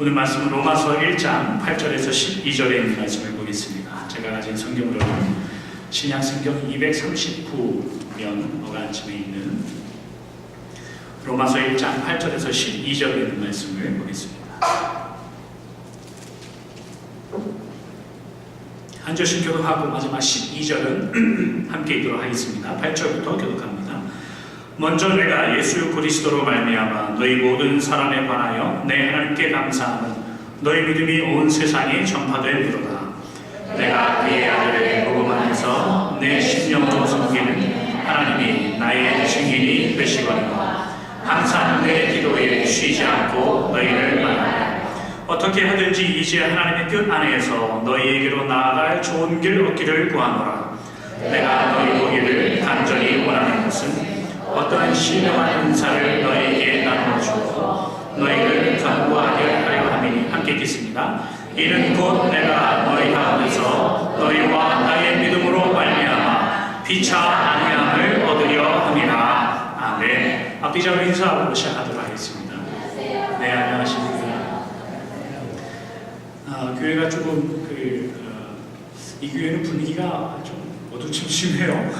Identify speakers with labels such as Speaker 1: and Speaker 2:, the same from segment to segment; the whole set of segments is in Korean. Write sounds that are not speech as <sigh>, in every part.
Speaker 1: 오늘 말씀은 로마서 1장 8절에서 12절에 있는 말씀을 보겠습니다. 제가 가진 성경으로는 신약 성경 239면 어간쯤에 있는 로마서 1장 8절에서 12절에 있는 말씀을 보겠습니다. 한 절씩 교독하고 마지막 12절은 <clears throat> 함께 읽도록 하겠습니다. 8절부터 교독합니다. 먼저 내가 예수 그리스도로 말미암아 너희 모든 사람에 관하여 내 하나님께 감사함은 너희 믿음이 온 세상에 전파됨이로다. 내가 그의 아들에게 복음 안에서 내 심령으로 섬기는 하나님이 나의 증인이 되시거니와 항상 내 기도에 쉬지 않고 너희를 말하라. 어떻게 하든지 이제 하나님의 뜻 안에서 너희에게로 나아갈 좋은 길 얻기를 구하노라. 내가 너희 보기를 간절히 원하는 것은 어떤 신령한 은사를 너희에게 나누어 주고 너희를 견고하게 하려 함이니 함께 읽겠습니다. 이는 곧 내가 너희 가운데서 너희와 나의 믿음으로 말미암아 피차 아니함을 얻으려 함이라. 아멘. 앞뒤 잡을 인사하고 시작하도록 하겠습니다. 네, 안녕하십니까. 아, 교회가 조금 그, 어, 이 교회는 분위기가 좀 어두침침해요.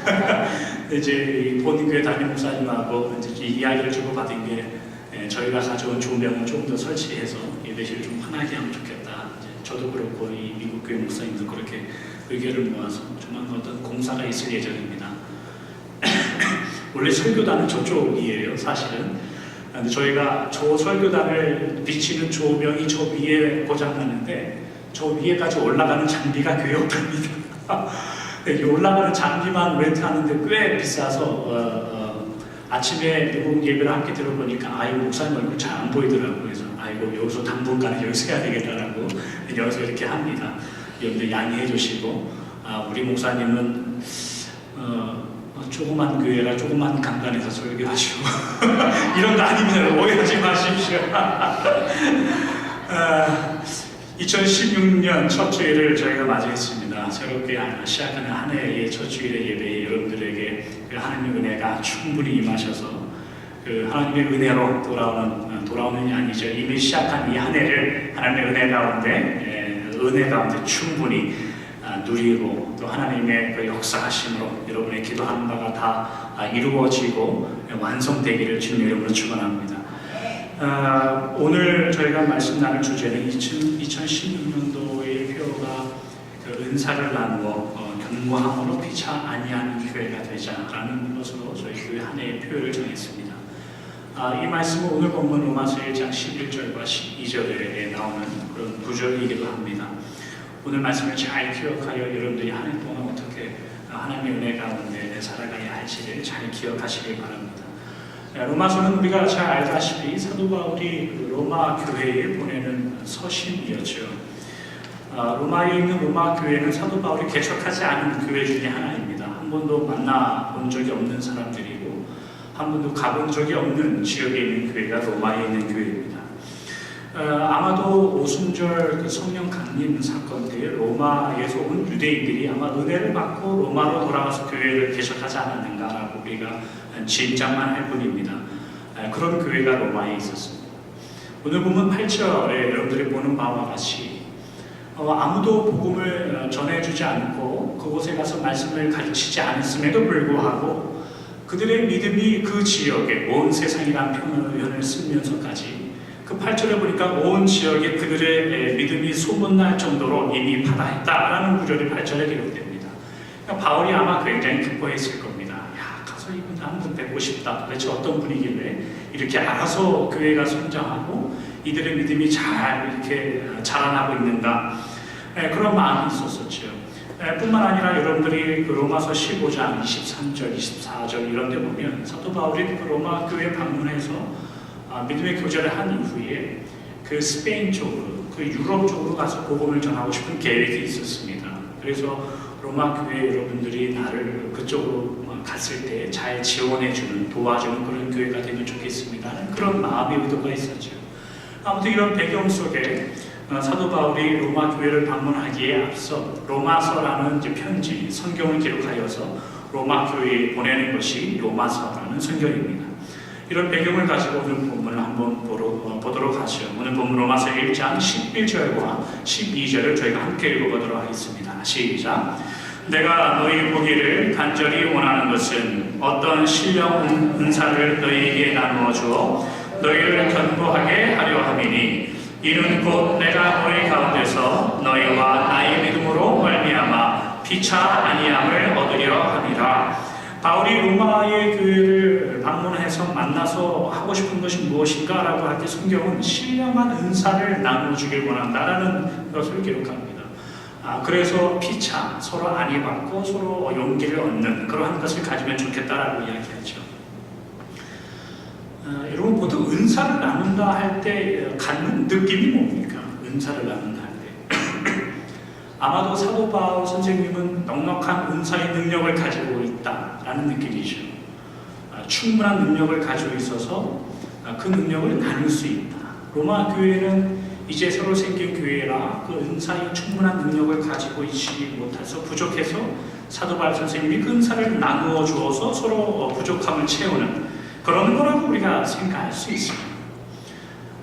Speaker 1: <laughs> 이제 본인 교회 담임 목사님하고 이제 이 이야기를 주고 받은 게 예, 저희가 가져온 조명을 좀더 설치해서 예배실을 좀 환하게 하면 좋겠다. 이제 저도 그렇고 이 미국 교회 목사님도 그렇게 의견을 모아서 조만간 어떤 공사가 있을 예정입니다. <coughs> 원래 설교단은 저쪽이에요, 사실은. 근데 저희가 저 설교단을 비치는 조명이 저 위에 고장났는데 저 위에까지 올라가는 장비가 꽤 없답니다. <laughs> 이 올라가는 장비만 렌트하는데 꽤 비싸서 어, 어, 아침에 미국 예배를 함께 들어보니까 아이 목사님 얼굴 잘 안 보이더라고요. 그래서 아이고 여기서 당분간 여기서 해야 되겠다라고 여기서 이렇게 합니다. 여러분들 양해해 주시고 아, 우리 목사님은 어, 어, 조그만 교회라 조그만 강단에서 설교하시고 <laughs> 이런 거 아니면 오해하지 마십시오. <laughs> 아, 2016년 첫 주일을 저희가 맞이했습니다. 새롭게 시작하는 한 해의 첫 주일의 예배에 여러분들에게 그 하나님의 은혜가 충분히 임하셔서 그 하나님의 은혜로 돌아오는 어, 돌아오는 게 아니죠. 이미 시작한 이 한 해를 하나님의 은혜 가운데 예, 은혜 가운데 충분히 아, 누리고 또 하나님의 그 역사하심으로 여러분의 기도하는 바가 다 아, 이루어지고 완성되기를 주님 이름으로 축원합니다. 아, 오늘 저희가 말씀 나눌 주제는 2016년도의 표가 그 은사를 나누어 어, 견고함으로 피차 아니하는 교회가 되자라는 것으로 저희 교회 한 해의 표를 정했습니다. 아, 이 말씀은 오늘 본문 로마서 1장 11절과 12절에 나오는 그런 구절이기도 합니다. 오늘 말씀을 잘 기억하여 여러분들이 한 해 동안 어떻게 하나님의 은혜 가운데 살아가야 할지를 잘 기억하시길 바랍니다. 네, 로마서는 우리가 잘 알다시피 사도 바울이 그 로마 교회에 보내는 서신이었죠. 아, 로마에 있는 로마 교회는 사도 바울이 개척하지 않은 교회 중에 하나입니다. 한 번도 만나본 적이 없는 사람들이고 한 번도 가본 적이 없는 지역에 있는 교회가 로마에 있는 교회입니다. 어, 아마도 오순절 그 성령 강림 사건 때 로마에서 온 유대인들이 아마 은혜를 받고 로마로 돌아가서 교회를 개척하지 않았는가라고 우리가 짐작만 할 뿐입니다. 에, 그런 교회가 로마에 있었습니다. 오늘 보면 8절에 여러분들이 보는 바와 같이 어, 아무도 복음을 어, 전해주지 않고 그곳에 가서 말씀을 가르치지 않았음에도 불구하고 그들의 믿음이 그 지역에 온 세상이라는 표현을 쓰면서까지 그 8절에 보니까 온 지역에 그들의 믿음이 소문날 정도로 이미 받아했다라는 구절이 8절에 기록됩니다. 그러니까 바울이 아마 굉장히 기뻐했을 겁니다. 야, 가서 이분 한번 뵙고 싶다. 도대체 어떤 분이길래 이렇게 알아서 교회가 성장하고 이들의 믿음이 잘 이렇게 자라나고 있는가. 예, 그런 마음이 있었었죠. 예, 뿐만 아니라 여러분들이 그 로마서 15장 23절, 24절 이런 데 보면 사도 바울이 그 로마 교회 방문해서 아, 믿음의 교제를 한 이후에 그 스페인 쪽으로, 그 유럽 쪽으로 가서 복음을 전하고 싶은 계획이 있었습니다. 그래서 로마 교회 여러분들이 나를 그쪽으로 갔을 때 잘 지원해주는, 도와주는 그런 교회가 되면 좋겠습니다. 그런 마음의 의도가 있었죠. 아무튼 이런 배경 속에 어, 사도 바울이 로마 교회를 방문하기에 앞서 로마서라는 편지, 성경을 기록하여서 로마 교회에 보내는 것이 로마서라는 성경입니다. 이런 배경을 가지고 오늘 본문을 한번 어, 어, 보도록 하죠. 오늘 본문 로마서 1장 11절과 12절을 저희가 함께 읽어보도록 하겠습니다. 시작. 내가 너희 보기를 간절히 원하는 것은 어떤 신령 은- 은사를 너희에게 나누어 주어 너희를 견고하게 하려 함이니 이는 곧 내가 너희 가운데서 너희와 나의 믿음으로 말미암아 피차 아니함을 얻으려 함이라. 바울이 로마의 교회를 방문해서 만나서 하고 싶은 것이 무엇인가 라고 할 때 성경은 신령한 은사를 나누어 주길 원한다라는 것을 기록합니다. 아, 그래서 피차 서로 안위 받고 서로 용기를 얻는 그러한 것을 가지면 좋겠다라고 이야기하죠. 아, 여러분 보통 은사를 나눈다 할 때 갖는 느낌이 뭡니까? 은사를 나눈다 할 때. <clears throat> 아마도 사도 바울 선생님은 넉넉한 은사의 능력을 가지고 있다라는 느낌이죠. 아, 충분한 능력을 가지고 있어서 아, 그 능력을 나눌 수 있다. 로마 교회는 이제 새로 생긴 교회라 그 은사의 충분한 능력을 가지고 있지 못해서 부족해서 사도 바울 선생님이 그 은사를 나누어 주어서 서로 어, 부족함을 채우는 그런 거라고 우리가 생각할 수 있습니다.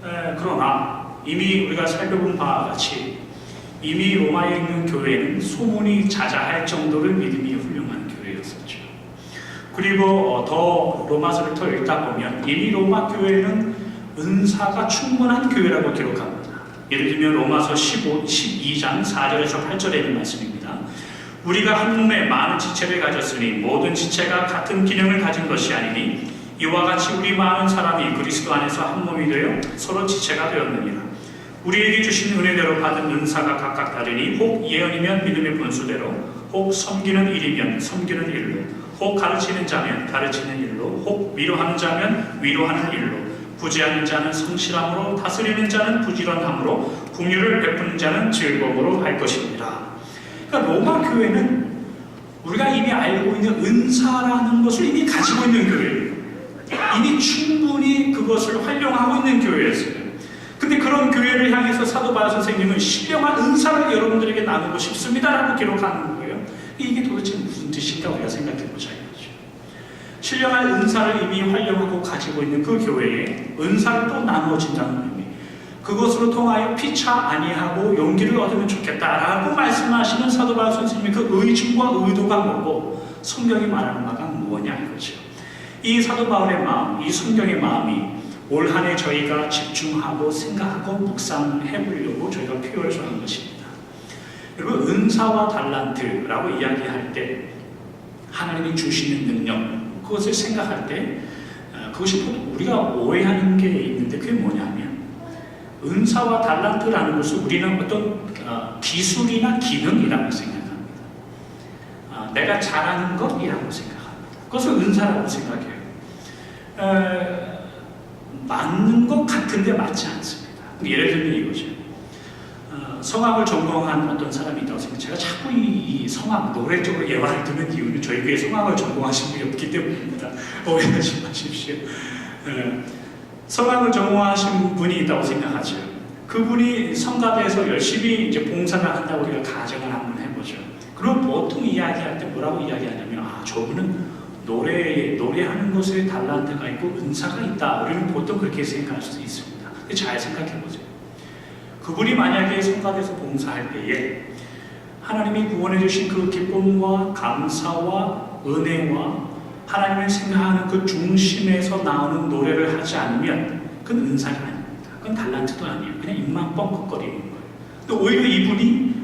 Speaker 1: 에, 그러나 이미 우리가 살펴본 바와 같이 이미 로마에 있는 교회는 소문이 자자할 정도로 믿음이 훌륭한. 그리고 어, 더 로마서를 더 읽다 보면 이미 로마 교회는 은사가 충분한 교회라고 기록합니다. 예를 들면 로마서 15, 12장 4절에서 8절에 있는 말씀입니다. 우리가 한 몸에 많은 지체를 가졌으니 모든 지체가 같은 기능을 가진 것이 아니니 이와 같이 우리 많은 사람이 그리스도 안에서 한 몸이 되어 서로 지체가 되었느니라. 우리에게 주신 은혜대로 받은 은사가 각각 다르니 혹 예언이면 믿음의 분수대로 혹 섬기는 일이면 섬기는 일로 혹 가르치는 자면 가르치는 일로 혹 위로하는 자면 위로하는 일로 부지하는 자는 성실함으로 다스리는 자는 부지런함으로 궁유를 베푸는 자는 즐거움으로 할 것입니다. 그러니까 로마 교회는 우리가 이미 알고 있는 은사라는 것을 이미 가지고 있는 교회예요. 이미 충분히 그것을 활용하고 있는 교회였어요. 근데 그런 교회를 향해서 사도 바울 선생님은 신령한 은사를 여러분들에게 나누고 싶습니다라고 거예요. 이게 도대체 무슨 뜻인가 우리가 생각해 보자 이거죠. 신령한 은사를 이미 활용하고 가지고 있는 그 교회에 은사를 또 나누어진다는 의미. 그것으로 통하여 피차 아니하고 용기를 얻으면 좋겠다라고 말씀하시는 사도 바울 선생님의 그 의중과 의도가 뭐고 성경이 말하는 바가 무엇냐 이거죠. 이 사도 바울의 마음, 이 성경의 마음이 올 한해 저희가 집중하고 생각하고 묵상해 보려고 저희가 표현을 하는 것입니다. 여러분 은사와 달란트라고 이야기할 때 하나님이 주시는 능력 그것을 생각할 때 어, 그것이 우리가 오해하는 게 있는데 그게 뭐냐면 은사와 달란트라는 것을 우리는 어떤 어, 기술이나 기능이라고 생각합니다. 아, 내가 잘하는 것이라고 생각합니다. 그것을 은사라고 생각해요. 에, 맞는 것 같은데 맞지 않습니다. 예를 들면 이거죠. 어, 성악을 전공한 어떤 사람이 있다고 생각해요. 제가 자꾸 이, 이 성악, 노래 쪽으로 예화를 드는 이유는 저희 교회 성악을 전공하신 분이 없기 때문입니다. <laughs> 오해하지 마십시오. 에, 성악을 전공하신 분이 있다고 생각하죠. 그분이 성가대에서 열심히 이제 봉사를 한다고 우리가 가정을 한번 해보죠. 그럼 보통 이야기할 때 뭐라고 이야기하냐면, 아, 저분은 노래, 노래하는 것에 달란트가 있고 은사가 있다. 우리는 보통 그렇게 생각할 수 있습니다. 잘 생각해 보세요. 그분이 만약에 성가대에서 봉사할 때에 하나님이 구원해 주신 그 기쁨과 감사와 은혜와 하나님을 생각하는 그 중심에서 나오는 노래를 하지 않으면 그건 은사가 아닙니다. 그건 달란트도 아니에요. 그냥 입만 뻥긋거리는 거예요. 또 오히려 이분이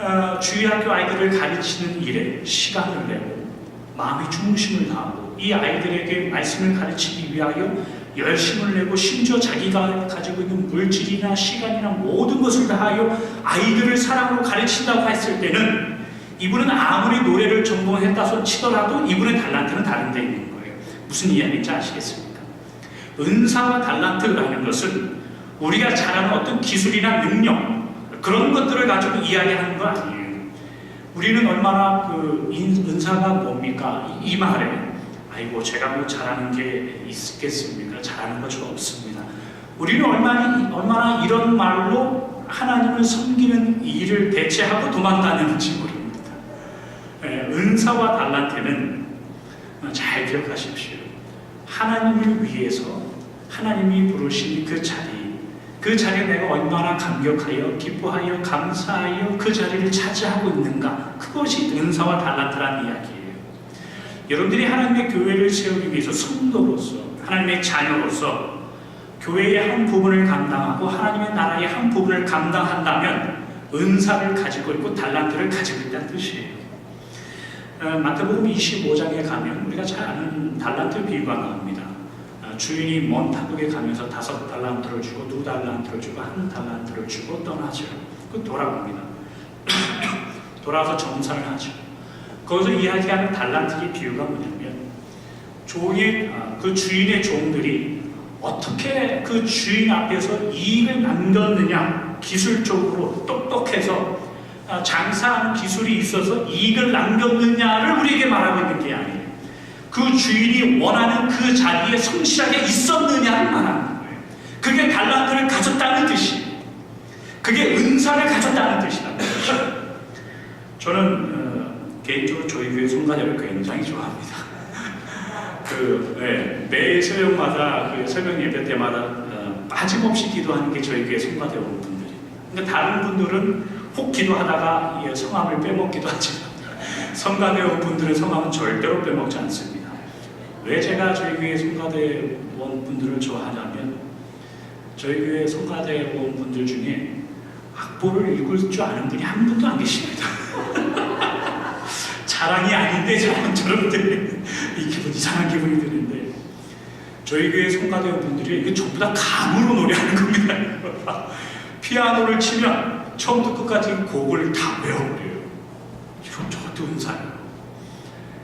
Speaker 1: 어, 주의학교 아이들을 가르치는 일에 시간을 내고 마음의 중심을 다하고 이 아이들에게 말씀을 가르치기 위하여 열심을 내고 심지어 자기가 가지고 있는 물질이나 시간이나 모든 것을 다하여 아이들을 사랑으로 가르친다고 했을 때는 이분은 아무리 노래를 전공했다 손 치더라도 이분의 달란트는 다른 데 있는 거예요. 무슨 이야기인지 아시겠습니까? 은사와 달란트라는 것은 우리가 잘하는 어떤 기술이나 능력 그런 것들을 가지고 이야기하는 거 아니에요. 우리는 얼마나 그 인- 은사가 뭡니까? 이, 이 말에 아이고 제가 뭐 잘하는 게 있겠습니까? 잘하는 거저 없습니다. 우리는 얼마나 얼마나 이런 말로 하나님을 섬기는 일을 대체하고 도망다니는지 모릅니다. 예, 은사와 달란트는 잘 기억하십시오. 하나님을 위해서 하나님이 부르신 그 자리 그 자리에 내가 얼마나 감격하여 기뻐하여 감사하여 그 자리를 차지하고 있는가 그것이 은사와 달란트란 이야기예요. 여러분들이 하나님의 교회를 세우기 위해서 성도로서 하나님의 자녀로서 교회의 한 부분을 감당하고 하나님의 나라의 한 부분을 감당한다면 은사를 가지고 있고 달란트를 가지고 있다는 뜻이에요. 어, 마태복음 25장에 가면 우리가 잘 아는 달란트 비유가 나옵니다. 어, 주인이 먼 타국에 가면서 다섯 달란트를 주고 두 달란트를 주고 한 달란트를 주고 떠나죠. 그 돌아갑니다. <clears throat> 돌아와서 정산을 하죠. 거기서 이야기하는 달란트의 비유가 뭐냐면 종의 아, 그 주인의 종들이 어떻게 그 주인 앞에서 이익을 남겼느냐 기술적으로 똑똑해서 아, 장사하는 기술이 있어서 이익을 남겼느냐를 우리에게 말하고 있는 게 아니에요. 그 주인이 원하는 그 자리에 성실하게 있었느냐를 말하는 거예요. 그게 달란트를 가졌다는 뜻이에요. 그게 은사를 가졌다는 뜻이라는 거죠. 저는 어, 개인적으로 저희 교회 성가대를 굉장히 좋아합니다. <laughs> 그 네, 매 새벽마다 그 새벽 예배 때마다 어, 빠짐없이 기도하는 게 저희 교회 성가대 온 분들입니다. 근데 다른 분들은 혹 기도하다가 이 성함을 빼먹기도 하지만 <laughs> 성가대 온 분들의 성함은 절대로 빼먹지 않습니다. 왜 제가 저희 교회 성가대 원 분들을 좋아하냐면 저희 교회 성가대 원 분들 중에 악보를 읽을 줄 아는 분이 한 분도 안 계십니다. <laughs> 자랑이 아닌데 저는 저런데 <laughs> 이 기분 이상한 기분이 드는데 저희 교회 성가대 분들이 이게 전부 다 감으로 노래하는 겁니다. <laughs> 피아노를 치면 처음부터 끝까지 곡을 다 외워버려요. 이건 저것도 은사예요.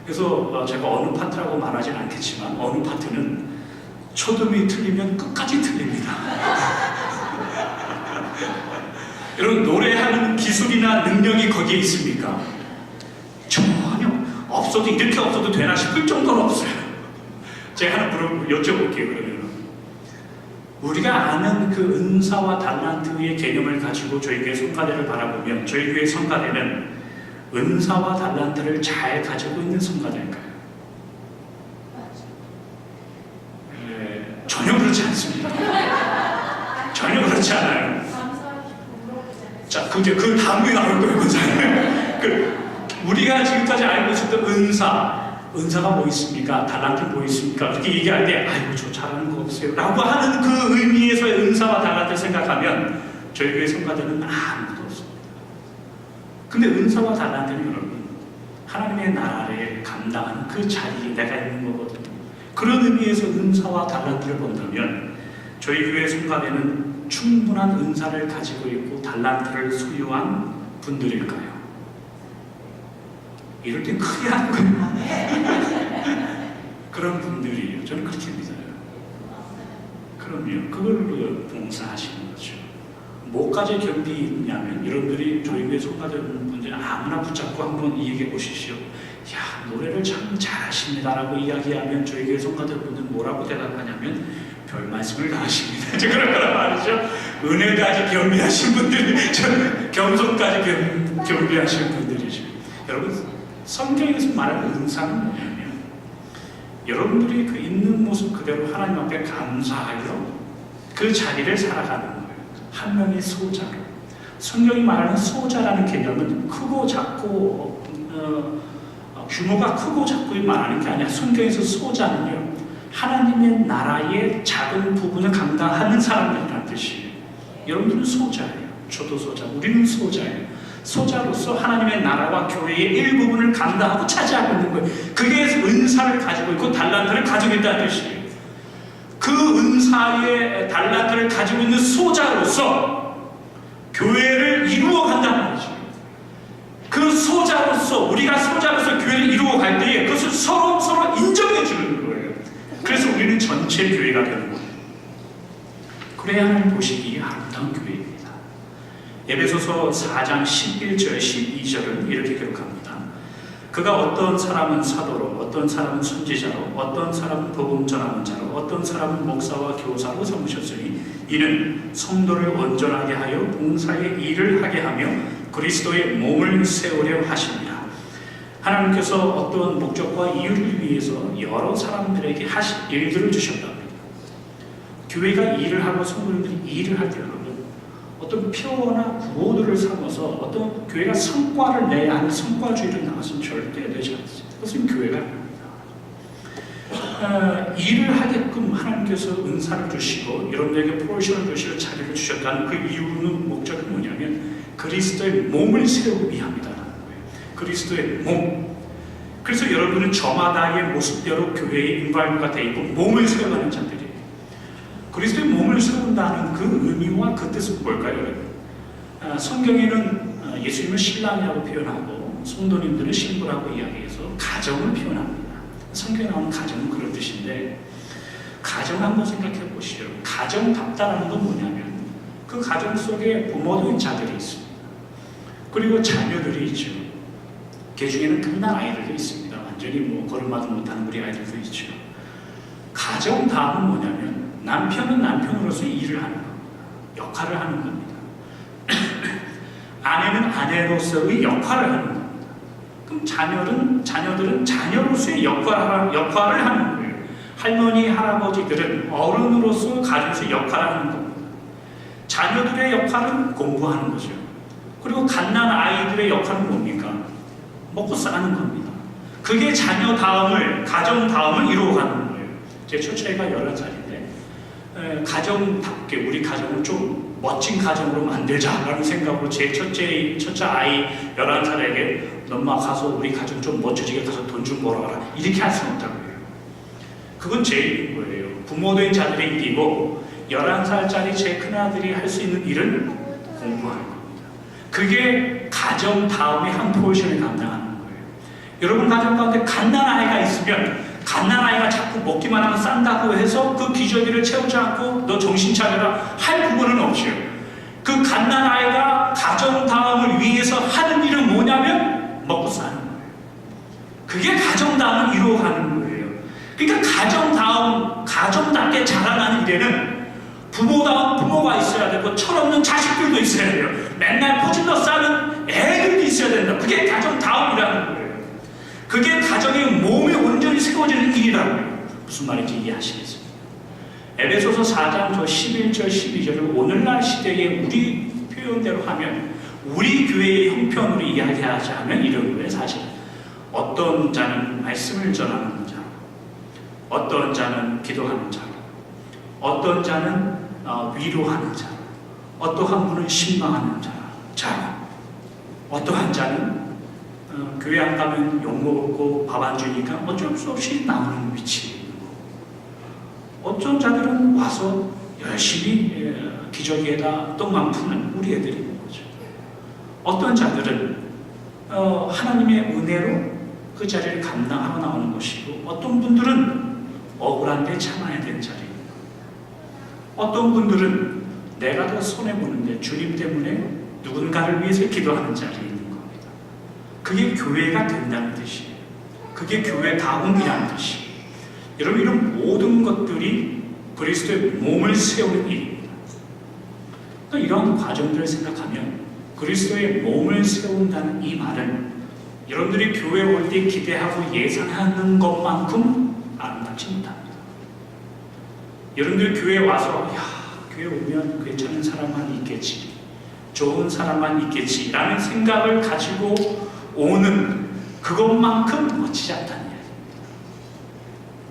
Speaker 1: 그래서 어, 제가 어느 파트라고 말하진 않겠지만 어느 파트는 초음이 틀리면 끝까지 틀립니다. <laughs> 여러분 노래하는 기술이나 능력이 거기에 있습니까? 없어도 이렇게 없어도 되나 싶을 정도는 없어요. 제가 하나 물어 여쭤볼게요 그러면 우리가 아는 그 은사와 달란트의 개념을 가지고 저희 교회 성가대를 바라보면 저희 교회 성가대는 은사와 달란트를 잘 가지고 있는 성가대일까요? 에, 전혀 그렇지 않습니다. 전혀 그렇지 않아요. 자, 그게 그 다음에 나올 거예요, 그잖아요. 그 우리가 지금까지 알고 있었던 은사, 은사가 뭐 있습니까? 달란트 뭐 있습니까? 이렇게 얘기할 때, 아이고 저 잘하는 거 없어요. 라고 하는 그 의미에서의 은사와 달란트를 생각하면 저희 교회 성가대는 아무도 없습니다. 근데 은사와 달란트는 여러분 하나님의 나라를 감당하는 그 자리에 내가 있는 거거든요. 그런 의미에서 은사와 달란트를 본다면 저희 교회 성가대는 충분한 은사를 가지고 있고 달란트를 소유한 분들일까요? 이럴 땐 크게 하는 거예요. <laughs> 그런 분들이에요. 저는 그렇게 믿어요. 그럼요. 그걸로 봉사하시는 거죠. 뭐까지 견디 있냐면 여러분들이 저희 교회 성가되는 분들이 아무나 붙잡고 한번 얘기해 보시시오. 야 노래를 참 잘하십니다라고 이야기하면 저희 교회 성가되는 분들 뭐라고 대답하냐면 별 말씀을 다 하십니다. <laughs> 그런 거란 말이죠. 은혜까지 겸비하신 분들이 <laughs> 저 겸손까지 겸, 겸비하신 분들이죠. 여러분 성경에서 말하는 은사는 뭐냐면 여러분들이 그 있는 모습 그대로 하나님 앞에 감사하여 그 자리를 살아가는 거예요. 한 명의 소자로. 성경이 말하는 소자라는 개념은 크고 작고 어, 어, 규모가 크고 작고를 말하는 게 아니라 성경에서 소자는요 하나님의 나라의 작은 부분을 감당하는 사람들이라는 뜻이에요. 여러분들은 소자예요. 저도 소자. 우리는 소자예요. 소자로서 하나님의 나라와 교회의 일부분을 감당하고 차지하고 있는 거예요. 그게 은사를 가지고 있고 달란트를 가지고 있다는 뜻이에요. 그 은사의 달란트를 가지고 있는 소자로서 교회를 이루어 간다는 말이죠. 그 소자로서 우리가 소자로서 교회를 이루어 갈 때에 그것을 서로 서로 인정해 주는 거예요. 그래서 우리는 전체 교회가 되는 거예요. 그래야 하나님 보시기에 교회입니다. 에베소서 4장 11절 12절은 이렇게 기록합니다. 그가 어떤 사람은 사도로, 어떤 사람은 선지자로, 어떤 사람은 복음 전하는 자로, 어떤 사람은 목사와 교사로 삼으셨으니 이는 성도를 온전하게 하여 봉사의 일을 하게 하며 그리스도의 몸을 세우려 하십니다. 하나님께서 어떤 목적과 이유를 위해서 여러 사람들에게 하실 일들을 주셨답니다. 교회가 일을 하고 성도들이 일을 할 때는 어떤 표어나 구호들을 삼아서 어떤 교회가 성과를 내야 하는 성과주의를 나가서는 절대 되지 않습니다. 그것은 교회가 아닙니다. 어, 일을 하게끔 하나님께서 은사를 주시고 여러분들에게 포지션을 주시고 자리를 주셨다는 그 이유는 목적이 뭐냐면 그리스도의 몸을 세우기 거예요. 그리스도의 몸. 그래서 여러분은 저마다의 모습대로 교회에 인발부가 돼 있고 몸을 세워가는 자들이에요. 그리스도의 몸을 세운다는 그 의미와 그 뜻은 뭘까요? 아, 성경에는 아, 예수님을 신랑이라고 표현하고 성도님들은 신부라고 이야기해서 가정을 표현합니다. 성경에 나오는 가정은 그런 뜻인데 가정 한번 생각해 보시죠. 가정답다라는 건 뭐냐면 그 가정 속에 부모된 자들이 있습니다. 그리고 자녀들이 있죠. 그 중에는 끝난 아이들도 있습니다. 완전히 뭐 걸음마도 못하는 우리 아이들도 있죠. 가정 다음은 뭐냐면 남편은 남편으로서 일을 하는 겁니다. 역할을 하는 겁니다. <clears throat> 아내는 아내로서의 역할을 하는 겁니다. 그럼 자녀는 자녀들은 자녀로서의 역할을, 역할을 하는 거예요. 할머니 할아버지들은 어른으로서 가정에서 역할을 하는 겁니다. 자녀들의 역할은 공부하는 거죠. 그리고 갓난 아이들의 역할은 뭡니까? 먹고 사는 겁니다. 그게 자녀 다음을 가정 다음을 이루어가는 거예요. 제 첫째가 11살인데 가정답게 우리 가정을 좀 멋진 가정으로 만들자라는 생각으로 제 첫째 첫째 아이 11살에게 엄마 가서 우리 가정 좀 멋져지게 가서 돈 좀 벌어라 이렇게 할 수는 없다고 해요. 그건 제 일인 거예요. 부모된 자들의 일이고 11살짜리 제 큰아들이 할 수 있는 일은 공부하는 겁니다. 그게 가정 다음에 한 포지션을 감당하는 거예요. 여러분 가정 가운데 갓난 아이가 있으면 갓난아이가 자꾸 먹기만 하면 싼다고 해서 그 기저귀를 채우지 않고 너 정신 차려라 할 부분은 없어요. 그 갓난아이가 가정 다음을 위해서 하는 일은 뭐냐면 먹고 사는 거예요. 그게 가정 다음을 이루어가는 거예요. 그러니까 가정 다음, 가정답게 자라나는 일에는 부모다운 부모가 있어야 되고 철없는 자식들도 있어야 돼요. 맨날 포질러 싸는 애들도 있어야 된다. 그게 가정 다음이라는 거예요. 그게 가정의 몸이 온전히 세워지는 일이라고요. 무슨 말인지 이해하시겠습니까? 에베소서 4장 저 11절 12절을 오늘날 시대의 우리 표현대로 하면 우리 교회의 형편으로 이야기하자면 이런 거예요. 사실 어떤 자는 말씀을 전하는 자, 어떤 자는 기도하는 자, 어떤 자는 어, 위로하는 자, 어떠한 분은 신망하는 자, 자, 어떠한 자는 어, 교회 안 가면 욕 먹고 밥 안 주니까 어쩔 수 없이 나오는 위치에 있는 거. 어쩐 자들은 와서 열심히 예, 기저귀에다 똥만 푸는 우리 애들이 있는 거죠. 어떤 자들은 어, 하나님의 은혜로 그 자리를 감당하러 나오는 것이고 어떤 분들은 억울한데 참아야 되는 자리입니다. 어떤 분들은 내가 더 손해보는데 주님 때문에 누군가를 위해서 기도하는 겁니다. 그게 교회가 된다는 뜻이에요. 그게 교회 다움이라는 뜻이에요. 여러분 이런 모든 것들이 그리스도의 몸을 세우는 일입니다. 그러니까 이런 과정들을 생각하면 그리스도의 몸을 세운다는 이 말은 여러분들이 교회 올 때 기대하고 예상하는 것만큼 아름답지 못합니다. 여러분들 교회 와서 야 교회 오면 괜찮은 사람만 있겠지 좋은 사람만 있겠지 라는 생각을 가지고 오는 그것만큼 멋지지 않다는 이야기입니다.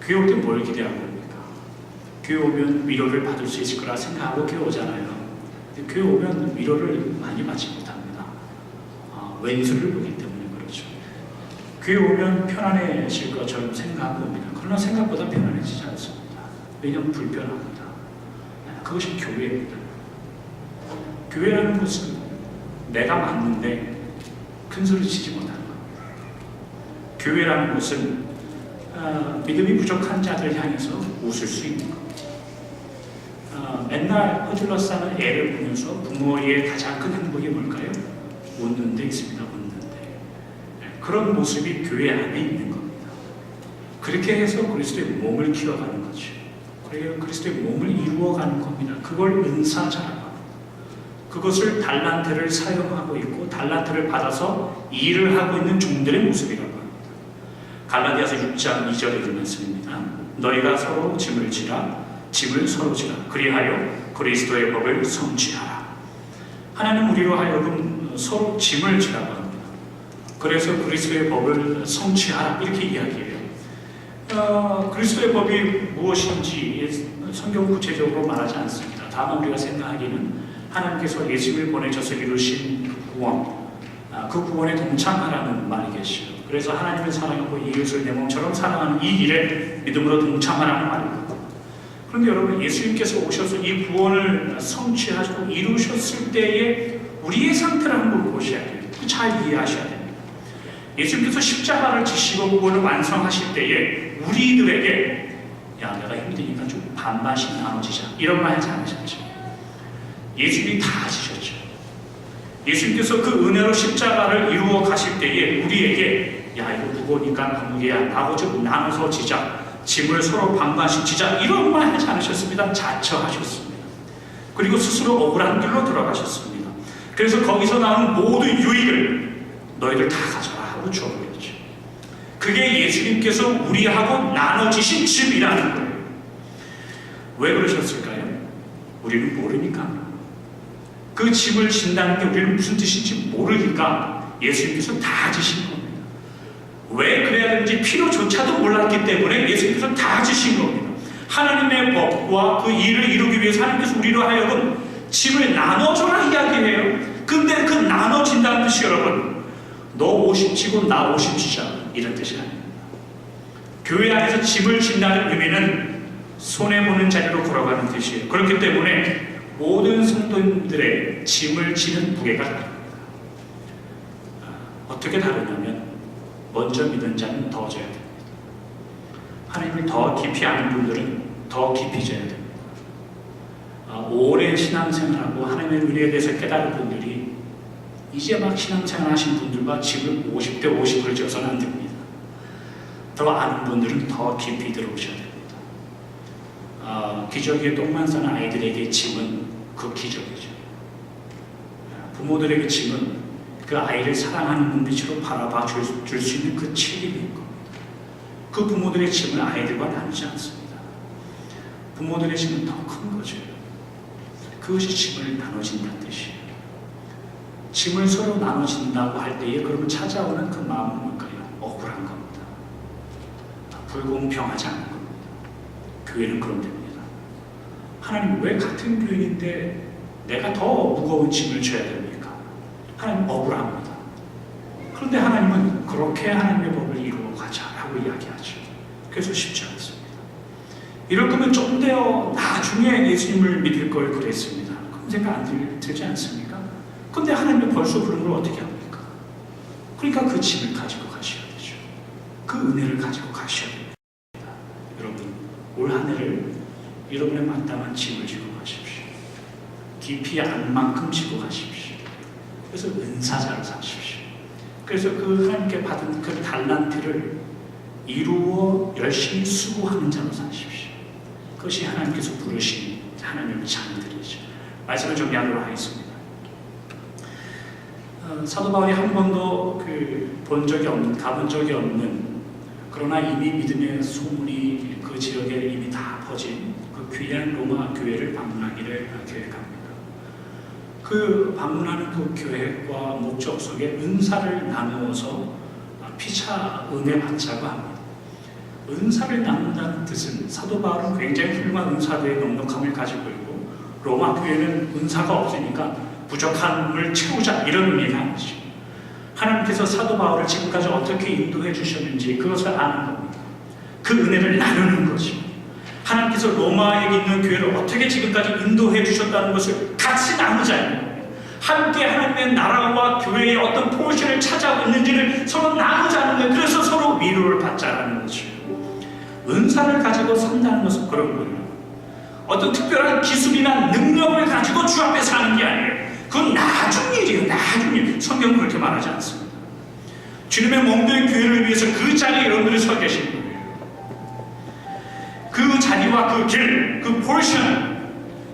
Speaker 1: 교회 올때 뭘 기대하고 옵니까? 교회 오면 위로를 받을 수 있을 거라 생각하고 교회 오잖아요. 근데 교회 오면 위로를 많이 받지 못합니다. 아, 왼수를 보기 때문에 그렇죠. 교회 오면 편안해질 것처럼 생각하고 옵니다. 그러나 생각보다 편안해지지 않습니다. 왜냐하면 불편합니다. 그것이 교회입니다. 교회라는 것은 내가 맞는데 큰 소리 치지 못하는 겁니다. 교회라는 것은 어, 믿음이 부족한 자들 향해서 웃을 수 있는 겁니다. 어, 맨날 허들러 싸는 애를 보면서 부모의 가장 큰 행복이 뭘까요? 웃는 데 있습니다. 웃는 데. 그런 모습이 교회 안에 있는 겁니다. 그렇게 해서 그리스도의 몸을 키워가는 거죠. 그래서 그리스도의 몸을 이루어가는 겁니다. 그걸 합니다. 그것을 달란트를 사용하고 있고 달란트를 받아서 일을 하고 있는 종들의 모습이라고 합니다. 갈라디아서 6장 2절에 있는 말씀입니다. 너희가 서로 짐을 지라 짐을 서로 지라 그리하여 그리스도의 법을 성취하라. 하나님 우리로 하여금 서로 짐을 지라고 합니다. 그래서 그리스도의 법을 성취하라 이렇게 이야기해요. 어, 그리스도의 법이 무엇인지 성경 구체적으로 말하지 않습니다. 다만 우리가 생각하기는 하나님께서 예수를 보내셔서 이루신 그 구원, 아, 그 구원에 동참하라는 말이겠죠. 그래서 하나님을 사랑하고 이웃을 내 몸처럼 사랑하는 이 일에 믿음으로 동참하라는 말입니다. 그런데 여러분 예수님께서 오셔서 이 구원을 성취하시고 이루셨을 때에 우리의 상태를 한번 보셔야 돼요. 잘 이해하셔야 됩니다. 예수님께서 십자가를 지시고 구원을 완성하실 때에 우리들에게 야 내가 힘드니까 좀 반반씩 나눠지자 이런 말 하지 않으셨죠. 예수님이 다 지셨죠. 예수님께서 그 은혜로 십자가를 이루어 가실 때에 우리에게 야 이거 무거우니까 무게야 나하고 좀 나눠서 지자 짐을 서로 반반씩 지자 이런 말 하지 않으셨습니다. 자처하셨습니다. 그리고 스스로 억울한 길로 들어가셨습니다. 그래서 거기서 나온 모든 유익을 너희들 다 가져라 하고 주어버렸죠. 그게 예수님께서 우리하고 나눠지신 짐이라는 거예요. 왜 그러셨을까요? 우리는 모르니까. 그 짐을 진다는 게 우리는 무슨 뜻인지 모르니까 예수님께서 다 지신 겁니다. 왜 그래야 되는지 필요조차도 몰랐기 때문에 예수님께서 다 지신 겁니다. 하나님의 법과 그 일을 이루기 위해서 하나님께서 우리로 하여금 짐을 나눠줘라 이야기해요. 근데 그 나눠진다는 뜻이 여러분, 너 50지고 나 50지자 이런 뜻이 아닙니다. 교회 안에서 짐을 진다는 의미는 손해보는 자리로 걸어가는 뜻이에요. 그렇기 때문에 모든 성도님들의 짐을 지는 무게가 다릅니다. 아, 어떻게 다르냐면 먼저 믿은 자는 더 져야 됩니다. 하나님을 더 깊이 아는 분들은 더 깊이 져야 됩니다. 아, 오랜 신앙생활하고 하나님의 은혜에 대해서 깨달은 분들이 이제 막 신앙생활 하신 분들과 지금 50대 50을 져서는 안 됩니다. 더 아는 분들은 더 깊이 들어오셔야 됩니다. 아, 기저귀에 똥만 싸는 아이들에게 짐은 그 기적이죠. 부모들에게 짐은 그 아이를 사랑하는 눈빛으로 바라봐 줄 수 있는 그 책임인 겁니다. 그 부모들의 짐을 아이들과 나누지 않습니다. 부모들의 짐은 더 큰 거죠. 그것이 짐을 나눠진다는 뜻이에요. 짐을 서로 나눠진다고 할 때에 그러면 찾아오는 그 마음은 뭘까요? 억울한 겁니다. 불공평하지 않은 겁니다. 교회는 그런 데입니다. 하나님 왜 같은 교인인데 내가 더 무거운 짐을 져야 됩니까? 하나님 억울합니다. 그런데 하나님은 그렇게 하나님의 법을 이루어 가자라고 이야기하죠. 그래서 쉽지 않습니다. 이럴 거면 좀더 나중에 예수님을 믿을 걸 그랬습니다. 그런 생각 안 들, 들지 않습니까? 근데 하나님이 벌써 그런 걸 어떻게 합니까? 그러니까 그 짐을 가지고 가셔야 되죠. 그 은혜를 가지고 가셔야 됩니다. 여러분, 올 한 해를 여러분의 마땅한 짐을 지고 가십시오. 깊이 안 만큼 지고 가십시오. 그래서 은사자로 사십시오. 그래서 그 하나님께 받은 그 달란트를 이루어 열심히 수고하는 자로 사십시오. 그것이 하나님께서 부르신 하나님의 자녀들이죠. 말씀을 정리하도록 하겠습니다. 어, 사도 바울이 한 번도 그 본 적이 없는, 가본 적이 없는, 그러나 이미 믿음의 소문이 그 지역에 이미 다 퍼진 그 귀한 로마 교회를 방문하기를 계획합니다. 그 방문하는 그 교회와 목적 속에 은사를 나누어서 피차 은혜 받자고 합니다. 은사를 나눈다는 뜻은 사도 바울은 굉장히 훌륭한 은사대의 넉넉함을 가지고 있고 로마 교회는 은사가 없으니까 부족함을 채우자 이런 의미가 아니죠. 하나님께서 사도 바울을 지금까지 어떻게 인도해 주셨는지 그것을 아는 겁니다. 그 은혜를 나누는 거죠. 하나님께서 로마에 있는 교회를 어떻게 지금까지 인도해 주셨다는 것을 같이 거예요. 함께 하나님의 나라와 교회의 어떤 포션을 찾아오고 있는지를 서로 나누자는 거예요. 그래서 서로 위로를 받자는 거죠. 은사를 가지고 산다는 것은 그런 거예요. 어떤 특별한 기술이나 능력을 가지고 주 앞에 사는 게 아니에요. 그건 나중 일이에요. 나중 일. 성경은 그렇게 말하지 않습니다. 주님의 몸된 교회를 위해서 그 자리에 여러분들이 서. 그 자리와 그 길, 그 포션,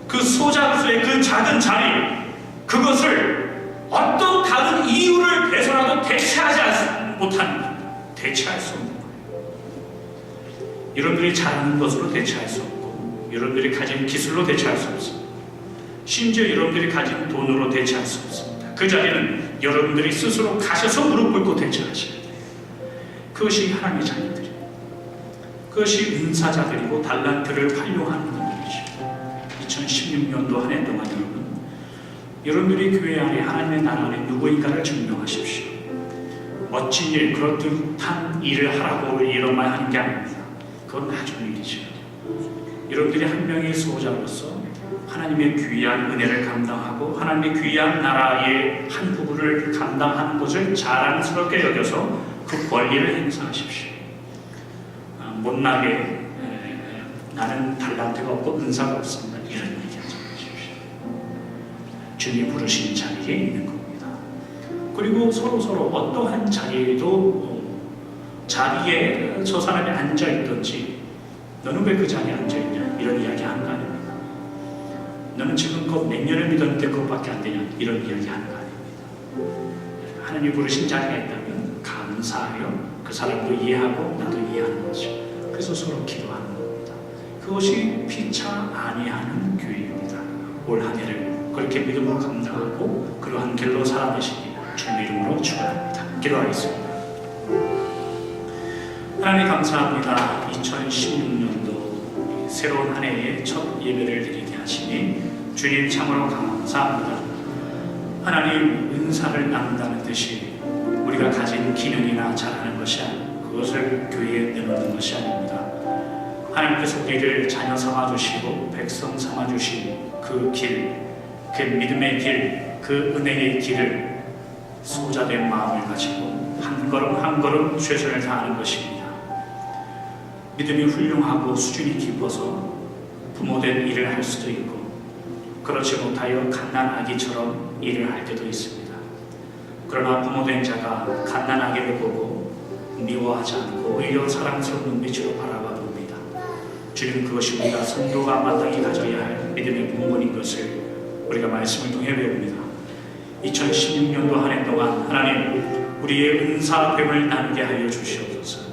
Speaker 1: 그 소자로서의 그 작은 자리, 그것을 어떤 다른 이유를 배서라도 대체하지 못합니다. 대체할 수 없는 거예요. 여러분들이 잘하는 것으로 대체할 수 없고, 여러분들이 가진 기술로 대체할 수 없습니다. 심지어 여러분들이 가진 돈으로 대체할 수 없습니다. 그 자리는 여러분들이 스스로 가셔서 무릎 꿇고 대체하셔야 돼요. 그것이 하나님의 자녀들이에요. 그것이 은사자들이고 달란트를 활용하는 분들이죠. 2016년도 한 해 동안 여러분, 여러분들이 교회 안에 하나님의 나라 안에 누구인가를 증명하십시오. 멋진 일, 그럴듯한 일을 하라고 이런 말 하는 게 아닙니다. 그건 나중 일이죠. 여러분들이 한 명의 수호자로서 하나님의 귀한 은혜를 감당하고 하나님의 귀한 나라의 한 부분을 감당하는 것을 자랑스럽게 여겨서 그 권리를 행사하십시오. 아, 못나게 에, 에, 나는 달란트가 없고 은사가 없습니다. 이런 얘기 하지 마십시오. 주님 부르신 자리에 있는 겁니다. 그리고 서로 서로 어떠한 자리에도 어, 자리에 저 사람이 앉아 있든지 너는 왜 그 자리에 앉아 있냐 이런 이야기 하는 거 아닙니다. 너는 지금껏 몇 년을 믿었는데 그것밖에 안 되냐 이런 이야기 하는 거 아닙니다. 하나님 부르신 자리가 있다면 감사하여 그 사람도 이해하고 나도 이해하는 거죠. 그래서 서로 기도하는 겁니다. 그것이 피차 아니하는 교회입니다. 올 한 해를 그렇게 믿음으로 감당하고 그러한 길로 살아내시기 주님 이름으로 축원합니다. 기도하겠습니다. 하나님 감사합니다. 2016년도 새로운 한 해의 첫 예배를 드리게 하시니 주님 참으로 감사합니다. 하나님 은사를 나눈다는 듯이 우리가 가진 기능이나 잘하는 것이 아니고 그것을 교회에 내놓는 것이 아닙니다. 하나님께서 우리를 자녀 삼아 주시고 백성 삼아 주신 그 길, 그 믿음의 길, 그 은혜의 길을 소자된 마음을 가지고 한 걸음 한 걸음 최선을 다하는 것입니다. 믿음이 훌륭하고 수준이 깊어서 부모된 일을 할 수도 있고 그렇지 못하여 갓난아기처럼 일을 할 때도 있습니다. 그러나 부모된 자가 갓난아기를 보고 미워하지 않고 오히려 사랑스러운 눈빛으로 바라봐. 주님 그것이 우리가 성도가 마땅히 가져야 할 믿음의 본분인 것을 우리가 말씀을 통해 배웁니다. 2016년도 한 해 동안 하나님 우리의 은사됨을 나누게 하여 주시옵소서.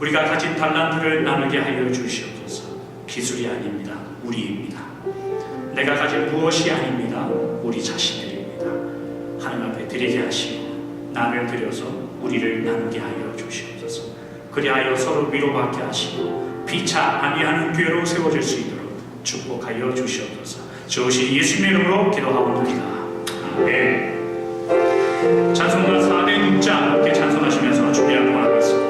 Speaker 1: 우리가 가진 달란트를 나누게 하여 주시옵소서. 기술이 아닙니다. 우리입니다. 내가 가진 무엇이 아닙니다. 우리 자신들입니다. 하나님 앞에 드리게 하시고 나를 들여서 우리를 나누게 하여 주시옵소서. 그리하여 서로 위로받게 하시고 피차 아니하는 교회로 세워질 수 있도록 축복하여 주시옵소서. 주신 예수님의 이름으로 기도하옵나이다. 아멘. 찬송가 4대 6장 함께 찬송하시면서 준비하고